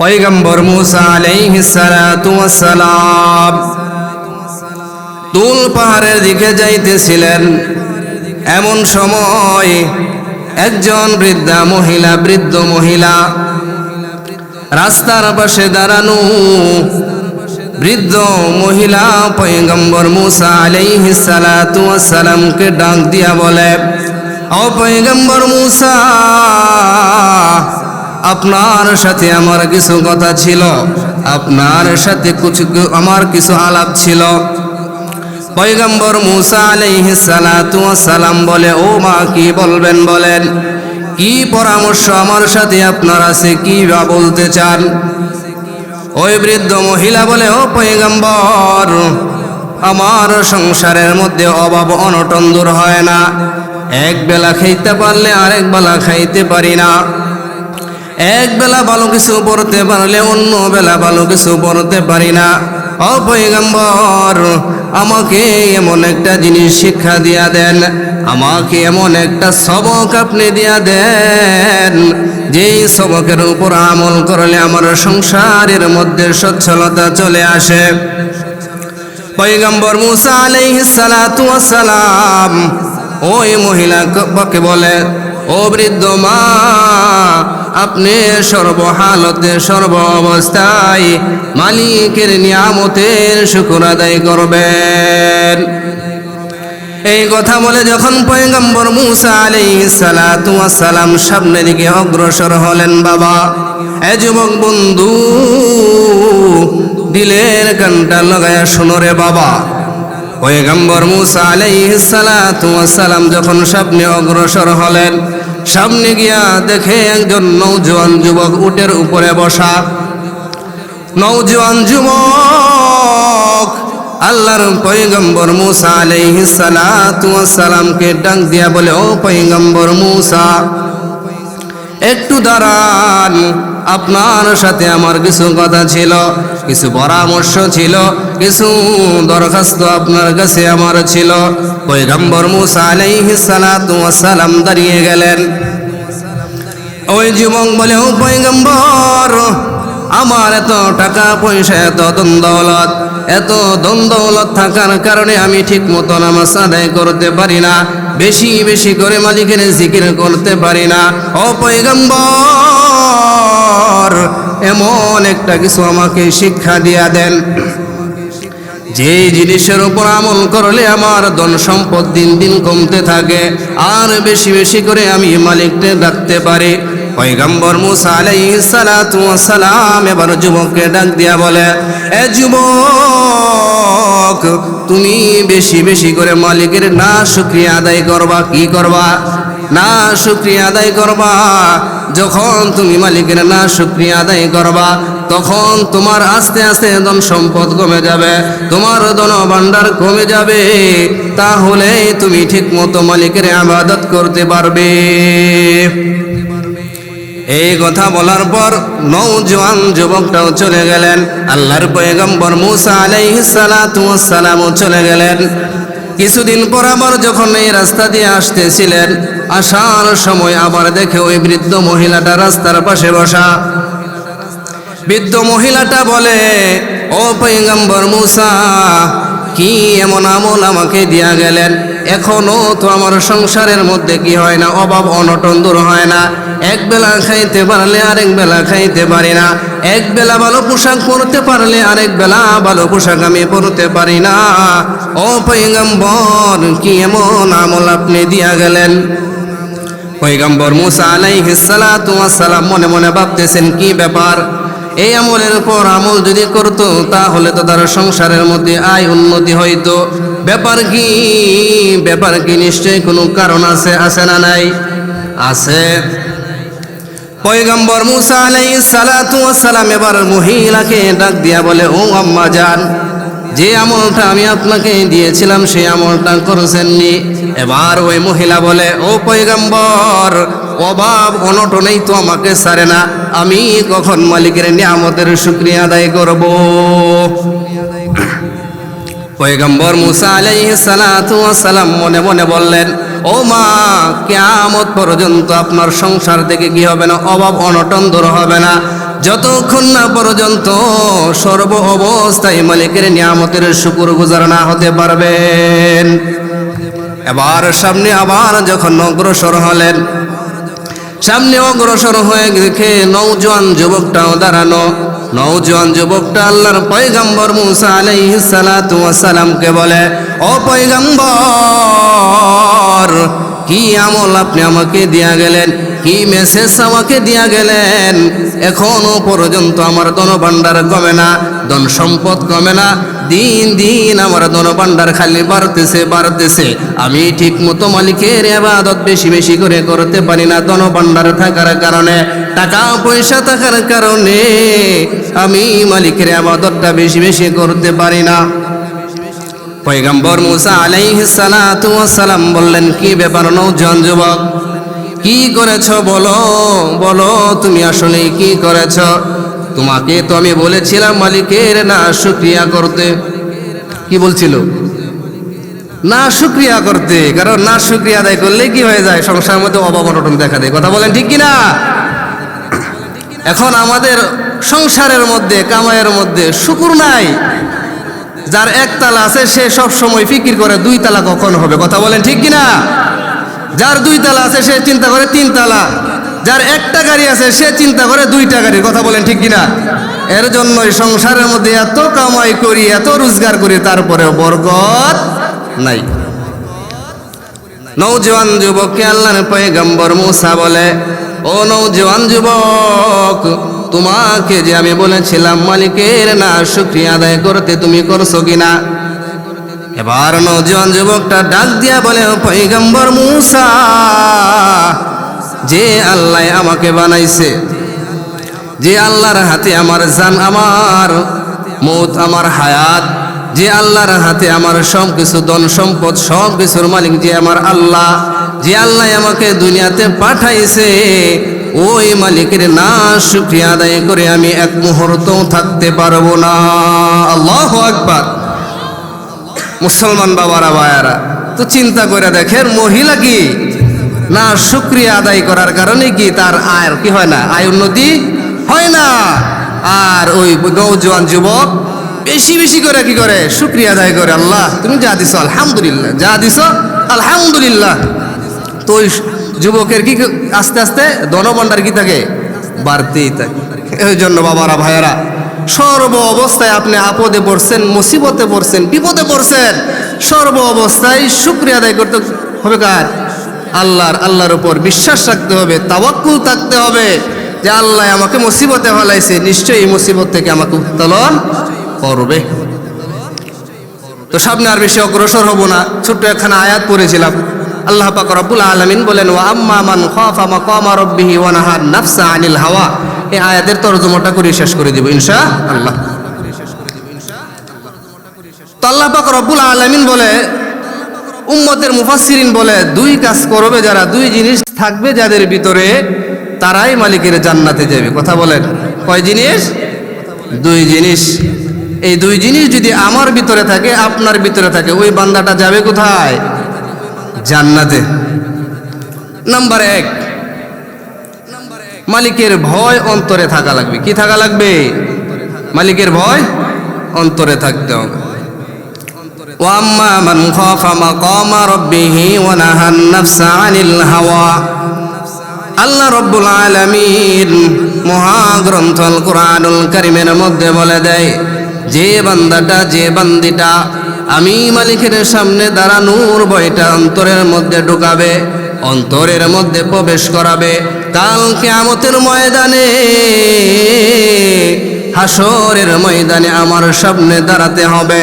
পয়গম্বর মুসা আলাইহিস সালাতু ওয়াসসালাম তুল পাহাড়ের দিকে যাইতেছিলেন। এমন সময় একজন বৃদ্ধা মহিলা, বৃদ্ধ মহিলা রাস্তার পাশে দাঁড়ানো বৃদ্ধ মহিলা পয়গম্বর মুসা আলাইহিস সালাতু ওয়াসসালামকে ডাক দিয়া বলে, ও পয়গম্বর মুসা আপনার সাথে আমার কিছু কথা ছিল। আপনার সাথে কিছু আমার কিছু আলাপ ছিল। পয়গম্বর মুসা আলাইহিস সালাতু সালাম বলে, ও মা, কি বলবেন বলেন? কি পরামর্শ আমার সাথে আপনার আছে? কি বা বলতে চান? ওই বৃদ্ধ মহিলা বলে, ও পয়গম্বর, আমার সংসারের মধ্যে অভাব অনটন দূর হয় না। এক বেলা খাইতে পারলে আরেক বেলা খাইতে পারি না। এক বেলা ভালো কিছু পড়তে পারলে অন্য বেলা ভালো কিছু পড়তে পারি না। অপয়গম্বর আমাকে এমন একটা জিনিস শিক্ষা দিয়া দেন। আমাকে এমন একটা সবক আপনি দিয়া দেন, যেই সবকের উপর আমল করলে আমার সংসারের মধ্যে সচ্ছলতা চলে আসে। পয়গম্বর মুসা আলাইহিস সালাতু ওয়াসসালাম ওই মহিলাকে বলে ও বৃদ্ধ মা, আপনি সর্বহালতে সর্ব অবস্থায় মালিকের নিয়ামতের শুকুর আদায় করবেন। এই কথা বলে যখন পয়গম্বর মুসা সালাতু ওয়াসসালাম সামনের দিকে অগ্রসর হলেন, বাবা, এ যুবক বন্ধু, দিলের কানটা লাগায়া শুনো রে বাবা। পয়গম্বর মুসা সালাতু ওয়াসসালাম যখন সামনে অগ্রসর হলেন সামনে গিয়া দেখে একজন নৌজওয়ান যুবক উটের উপরে বসা। নৌজওয়ান যুবক, আল্লাহর পয়গম্বর মুসা আলাইহিস সালাতু ওয়াসসালামকে ডাক দিয়া বলে, ও পয়গম্বর মুসা একটু দাঁড়ান। আপনার সাথে আমার কিছু কথা ছিল, কিছু পরামর্শ ছিল, কিছু দরখাস্ত আপনার কাছে আমার ছিল। পয়গম্বর মুসা আলাইহিস সালাতু ওয়াসসালাম দাঁড়িয়ে গেলেন। ওই যুবক বলে, ও পয়গম্বর, আমার এত টাকা পয়সা, এত দ্বন্দ্বলত এত দ্বন্দ্বলত থাকার কারণে আমি ঠিক মতো নামাজ আদায় করতে পারি না। বেশি বেশি করে মালিকের জিকির করতে পারি না। ও পয়গম্বর, এমন একটা কিছু আমাকে শিক্ষা দিয়া দেন। যে জিনিসের উপর আমল করলে আমার ধন সম্পদ দিন দিন কমতে থাকে। আর বেশি বেশি করে আমি মালিককে ডাকতে পারি। পয়গম্বর মুসা আলাইহিস সালাতু সালাম এবার যুবককে ডাক দিয়া বলে, এ যুবক, তুমি বেশি বেশি করে মালিকের না শুক্রিয়া আদায় করবা, কি করবা? না শুক্রিয়া আদায় করবা। যখন তুমি মালিকের না শুক্রিয়া আদায় করবা, তখন তোমার আস্তে আস্তে ধন সম্পদ কমে যাবে, তোমার ধন ভাণ্ডার কমে যাবে। তাহলে তুমি ঠিক মতো মালিকের আবাদত করতে পারবে। এই কথা বলার পর নৌজওয়ান যুবকটাও চলে গেলেন। আল্লাহর পয়গম্বর মুসা আলাইহিস সালাতু ওয়াসসালামও চলে গেলেন। কিছুদিন পর আবার যখন এই রাস্তা দিয়ে আসতেছিলেন, আসার সময় আবার দেখে ওই বৃদ্ধ মহিলাটা রাস্তার পাশে বসা। বৃদ্ধ মহিলাটা বলে, ও পৈগম্বর মুসা, কি এমন আমল আমাকে দিয়া গেলেন? এখনও তো আমার সংসারের মধ্যে কি হয় না? অভাব অনটন দূর হয় না। এক বেলা খাইতে পারলে আরেক বেলা খাইতে পারি না। এক বেলা ভালো পোশাক পরতে পারলে আরেক বেলা ভালো পোশাক আমি পরতে পারি না। ও পৈগম্বর কি এমন আমল আপনি দিয়া গেলেন? পৈগম্বর মুসা আলাইহিস ওয়াসসালাম মনে মনে ভাবতেছেন, কি ব্যাপার? এই আমলের উপর আমল যদি করতো, তাহলে তো তার সংসারের মধ্যে আয় উন্নতি হইতো। ব্যাপার কি? ব্যাপার কি নিশ্চয়ই কোনো কারণ আছে আছে না নাই? আছে। পয়গম্বর মুসা আলাইহিস সালাতু ওয়াসসালাম এবার মহিলাকে ডাক দিয়া বলে, ও আম্মা জান, যে আমলটা আমি আপনাকে দিয়েছিলাম, সেই আমলটা করেছেননি। এবার ওই মহিলা বলে, ও পয়গম্বর অভাব অনটনেই তো আমাকে সারে না। আমি কখন মালিকের নিয়ামতের শুক্রিয়া আদায় করব? পয়গম্বর মুসা ওয়াসসালাম মনে মনে বললেন, ও মা, কিয়ামত পর্যন্ত আপনার সংসার থেকে কি হবে না? অভাব অনটন দূর হবে না। যতক্ষণ না পর্যন্ত সর্ব অবস্থায় মালিকের নিয়ামতের শুকুর গুজার না হতে পারবেন। এবার সামনে আবার যখন অগ্রসর হলেন সামনে অগ্রসর হয়ে দেখে নৌজোয়ান যুবকটাও দাঁড়ানো নৌজোয়ান যুবকটা আল্লাহর পয়গাম্বর মুসা আলাইসালামকে বলে, ও পয়গাম্বর, কি আমল আপনি আমাকে দিয়া গেলেন? কি মেসেজ আমাকে দিয়া গেলেন? এখনও পর্যন্ত আমার ধনভাণ্ডার কমে না, ধন সম্পদ কমে না। দিন দিন আমার ধনভাণ্ডার খালি বাড়তেছে বাড়তেছে। আমি ঠিক মতো মালিকের আবাদত বেশি বেশি করে করতে পারি না ধনভাণ্ডার থাকার কারণে। টাকা পয়সা থাকার কারণে আমি মালিকের আবাদতটা বেশি বেশি করতে পারি না। পয়গম্বর মুসা আলাইহিস সালাতু ওয়াস সালাম বললেন, কি ব্যাপার নৌজন যুবক? কি করেছ বলো? বলো, তুমি আসলে কি করেছ? তোমাকে তো আমি বলেছিলাম মালিকের না শুক্রিয়া করতে। কি বলছিল? না শুক্রিয়া করতে, কারণ না শুক্রিয়া আদায় করলে কি হয়ে যায়? সংসারের মধ্যে অভাব অনটন দেখা দেয়। কথা বলেন ঠিক কিনা? এখন আমাদের সংসারের মধ্যে কামাইয়ের মধ্যে শুকুর নাই। যার এক তালা আছে, সে সব সময় ফিকির করে, দুই তালা কখন হবে? কথা বলেন ঠিক কিনা? যার দুই তালা আছে, সে চিন্তা করে তিন তালা। যার একটা গাড়ি আছে, সে চিন্তা করে দুইটা গাড়ির কথা বলেন ঠিক কিনা? এর জন্যই সংসারের মধ্যে এত কামাই করি, এত রোজগার করি তারপরে বরকত নাই। নৌজওয়ান যুবককে আল্লাহর পয়গম্বর মুসা বলে, ও নৌজওয়ান যুবক, তোমাকে যে আমি বলেছিলাম মালিকের না শুক্রিয়া আদায় করতে তুমি করছ কিনা? এবার নৌজওয়ান যুবকটা ডাক দিয়া বলে, "ও পয়গম্বর মুসা, যে আল্লাহ আমাকে বানাইছে, যে আল্লাহর হাতে আমার জান আমার, মৌত আমার হায়াত, যে আল্লাহর হাতে আমার সব কিছু ধন সম্পদ সব কিছুর মালিক যে আমার আল্লাহ, যে আল্লাহ আমাকে দুনিয়াতে পাঠাইছে, ওই মালিকের না শুক্রিয়া আদায় করে আমি এক মুহূর্ত থাকতে পারব না। আল্লাহ আকবার। মুসলমান বাবারা বায়ারা তো চিন্তা করে দেখেন, মহিলা কি? না, শুক্রিয়া আদায় করার কারণে কি তার আয়ের কি হয় না? আয় উন্নতি হয় না। আর ওই নৌজওয়ান যুবক বেশি বেশি করে কি করে? শুক্রিয়া আদায় করে, আল্লাহ, তুমি যা দিছো, আলহামদুলিল্লাহ, যা দিছো, আলহামদুলিল্লাহ। তো ওই যুবকের কি আস্তে আস্তে, ধনভাণ্ডার কি থাকে? বাড়তেই থাকে। এই জন্য বাবারা, ভাইয়েরা সর্ব অবস্থায় আপনি আপদে পড়ছেন, মুসিবতে পড়ছেন, বিপদে পড়ছেন, সর্ব অবস্থায় শুক্রিয়া আদায় করতে হবে কার? আল্লাহর আল্লাহর উপর বিশ্বাস রাখতে হবে, তাওয়াক্কুল থাকতে হবে যে আল্লাহ আমাকে মুসিবতে ফেলাইছে, নিশ্চয়ই এই মুসিবত থেকে আমাকে উত্তোলন করবে। তো সামনে আর বেশি অগ্রসর হব না, ছোট্ট একখানা আয়াত পড়েছিলাম। আল্লাহ পাক রব্বুল আলামিন বলেন, ওয়া আম্মা মান খাফা মাকামা রাব্বিহি ওয়া নাহা নাফসা আনিল হাওয়া। এই আয়াতের তরজমাটা করে শেষ করে দিব, ইনশাআল্লাহ। তো আল্লাহ পাক রব্বুল আলামিন বলে, উম্মতের মুফাসসিরিন বলে, দুই কাজ করবে যারা, দুই জিনিস থাকবে যাদের ভিতরে তারাই মালিকের জান্নাতে যাবে। কথা বলেন। কয় জিনিস? দুই জিনিস। এই দুই জিনিস যদি আমার ভিতরে থাকে, আপনার ভিতরে থাকে, ওই বান্দাটা যাবে কোথায়? জান্নাতে। নাম্বার এক মালিকের ভয় অন্তরে থাকা লাগবে। কি থাকা লাগবে? মালিকের ভয় অন্তরে থাকতে হবে। আল্লাহ মধ্যে বলে দেয়, যে বান্দাটা, যে বান্দিটা আমি মালিকের সামনে দাঁড়ানোর বয়টা অন্তরের মধ্যে ঢুকাবে অন্তরের মধ্যে প্রবেশ করাবে। কাল কেয়ামতের ময়দানে হাসরের ময়দানে আমার সামনে দাঁড়াতে হবে।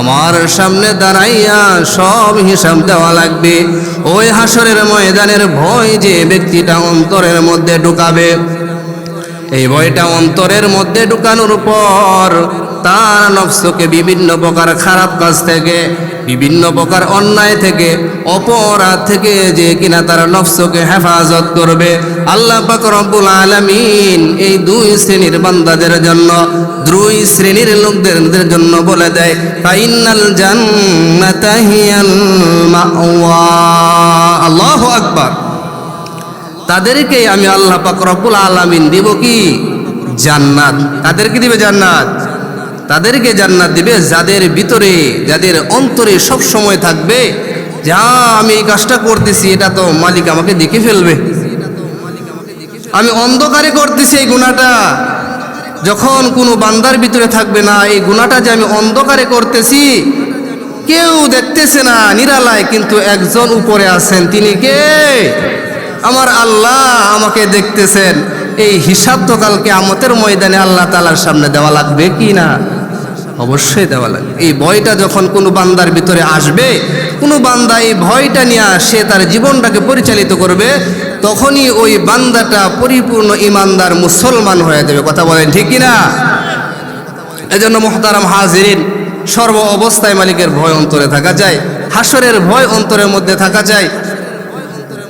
আমার সামনে দাঁড়াইয়া সব হিসাব দেওয়া লাগবে। ওই হাসরের ময়দানের ভয় যে ব্যক্তিটা অন্তরের মধ্যে ঢুকাবে, এই ভয়টা অন্তরের মধ্যে ঢুকানোর পর তার নফসকে বিভিন্ন প্রকার খারাপ কাজ থেকে বিভিন্ন প্রকার অন্যায় থেকে, অপরাধ থেকে যে কিনা তার নফসকে হেফাজত করবে। আল্লাহ পাক রব্বুল আলামিন এই দুই শ্রেণির বান্দাদের জন্য, দুই শ্রেণির লোকদের জন্য বলে দেয়, ফাইনাল জান্নাতা হিয়াল মাওয়া। আল্লাহু আকবার। তাদেরকে আমি আল্লাহ পাক রব্বুল আলামিন দিব কি? জান্নাত। তাদেরকে দিবে জান্নাত? তাদেরকে জান্নাত দিবে যাদের ভিতরে, যাদের অন্তরে সব সময় থাকবে, যা আমি এই কাজটা করতেছি, এটা তো মালিক আমাকে দেখে ফেলবে। আমি অন্ধকারে করতেছি এই গুণাটা যখন কোনো বান্দার ভিতরে থাকবে না, এই গুণাটা যে আমি অন্ধকারে করতেছি, কেউ দেখতেছে না, নিরালায়, কিন্তু একজন উপরে আছেন, তিনি কে? আমার আল্লাহ আমাকে দেখতেছেন। এই হিসাব তো কালকে আমতের ময়দানে আল্লাহ তালার সামনে দেওয়া লাগবে কি না? অবশ্যই দেওয়া লাগবে এই ভয়টা যখন কোনো বান্দার ভিতরে আসবে, কোনো বান্দা এই ভয়টা নিয়ে সে তার জীবনটাকে পরিচালিত করবে, তখনই ওই বান্দাটা পরিপূর্ণ ইমানদার মুসলমান হয়ে যাবে। কথা বলেন ঠিক কি না এজন্য মোহতারাম হাজিরিন, সর্ব অবস্থায় মালিকের ভয় অন্তরে থাকা যায় হাসরের ভয় অন্তরের মধ্যে থাকা যায়